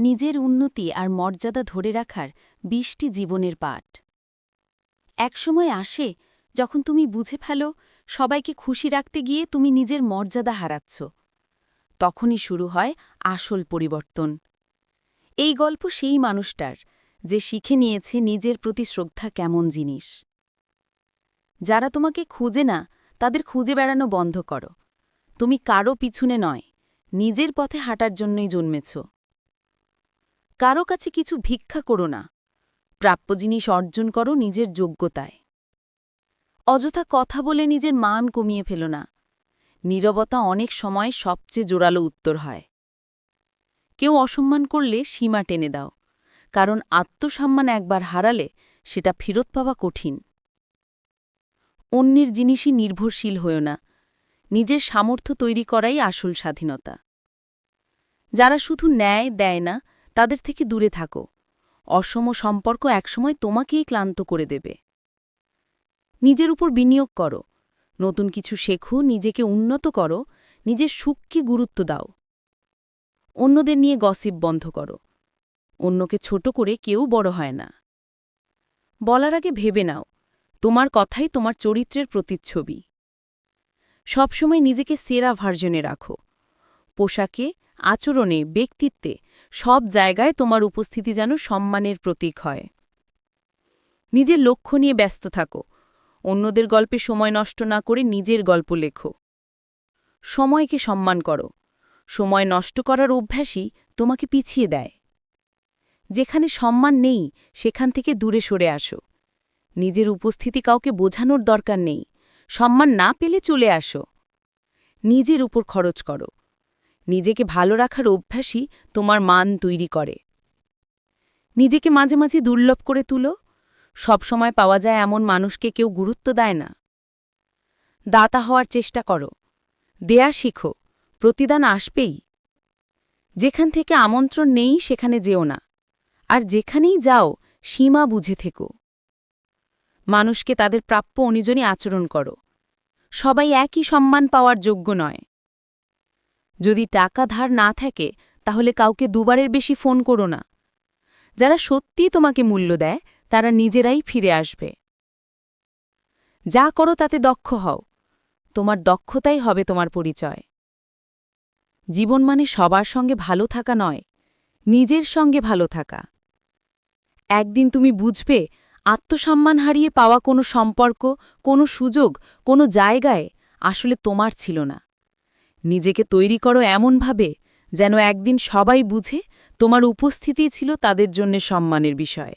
নিজের উন্নতি আর মর্যাদা ধরে রাখার বিশটি জীবনের পাঠ। একসময় আসে, যখন তুমি বুঝে ফেলো, সবাইকে খুশি রাখতে গিয়ে তুমি নিজের মর্যাদা হারাচ্ছ। তখনই শুরু হয় আসল পরিবর্তন। এই গল্প সেই মানুষটার, যে শিখে নিয়েছে নিজের প্রতি শ্রদ্ধা কেমন জিনিস। যারা তোমাকে খুঁজে না, তাদের খুঁজে বেড়ানো বন্ধ করো। তুমি কারও পিছনে নয়, নিজের পথে হাঁটার জন্যই জন্মেছ। কারও কাছে কিছু ভিক্ষা করো না। প্রাপ্য জিনিস অর্জন করো নিজের যোগ্যতায়। অযথা কথা বলে নিজের মান কমিয়ে ফেলো না। নীরবতা অনেক সময় সবচেয়ে জোরালো উত্তর হয়। কেউ অসম্মান করলে সীমা টেনে দাও, কারণ আত্মসম্মান একবার হারালে সেটা ফেরত পাওয়া কঠিন। অন্যের জিনিসই নির্ভরশীল হয়েও না, নিজের সামর্থ্য তৈরি করাই আসল স্বাধীনতা। যারা শুধু ন্যায় দেয় না তাদের থেকে দূরে থাকো। অসম সম্পর্ক একসময় তোমাকেই ক্লান্ত করে দেবে। নিজের উপর বিনিয়োগ করো। নতুন কিছু শেখো, নিজেকে উন্নত করো, নিজের সুখকে গুরুত্ব দাও। অন্যদের নিয়ে গসিপ বন্ধ করো। অন্যকে ছোট করে কেউ বড় হয় না। বলার আগে ভেবে নাও, তোমার কথাই তোমার চরিত্রের প্রতিচ্ছবি। সবসময় নিজেকে সেরা ভার্জনে রাখো। পোশাকে, আচরণে, ব্যক্তিত্বে সব জায়গায় তোমার উপস্থিতি যেন সম্মানের প্রতীক হয়। নিজের লক্ষ্য নিয়ে ব্যস্ত থাকো। অন্যদের গল্পে সময় নষ্ট না করে নিজের গল্প লেখো। সময়কে সম্মান করো। সময় নষ্ট করার অভ্যাসই তোমাকে পিছিয়ে দেয়। যেখানে সম্মান নেই, সেখান থেকে দূরে সরে আসো। নিজের উপস্থিতি কাউকে বোঝানোর দরকার নেই। সম্মান না পেলে চলে আসো। নিজের উপর খরচ করো। নিজেকে ভালো রাখার অভ্যাসই তোমার মান তৈরি করে। নিজেকে মাঝে মাঝে দুর্লভ করে তুলো। সবসময় পাওয়া যায় এমন মানুষকে কেউ গুরুত্ব দেয় না। দাতা হওয়ার চেষ্টা করো। দেয়া শিখো। প্রতিদান আসবেই। যেখান থেকে আমন্ত্রণ নেই, সেখানে যেও না। আর যেখানেই যাও, সীমা বুঝে থেকো। মানুষকে তাদের প্রাপ্য অনুজনী আচরণ করো। সবাই একই সম্মান পাওয়ার যোগ্য নয়। যদি টাকা ধার না থাকে, তাহলে কাউকে দুবারের বেশি ফোন করো না। যারা সত্যিই তোমাকে মূল্য দেয়, তারা নিজেরাই ফিরে আসবে। যা করো তাতে দক্ষ হও। তোমার দক্ষতাই হবে তোমার পরিচয়। জীবন মানে সবার সঙ্গে ভালো থাকা নয়, নিজের সঙ্গে ভালো থাকা। একদিন তুমি বুঝবে, আত্মসম্মান হারিয়ে পাওয়া কোনো সম্পর্ক, কোনো সুযোগ, কোনো জায়গায় আসলে তোমার ছিল না। নিজেকে তৈরি করো এমনভাবে যেন একদিন সবাই বুঝে তোমার উপস্থিতি ছিল তাদের জন্য সম্মানের বিষয়।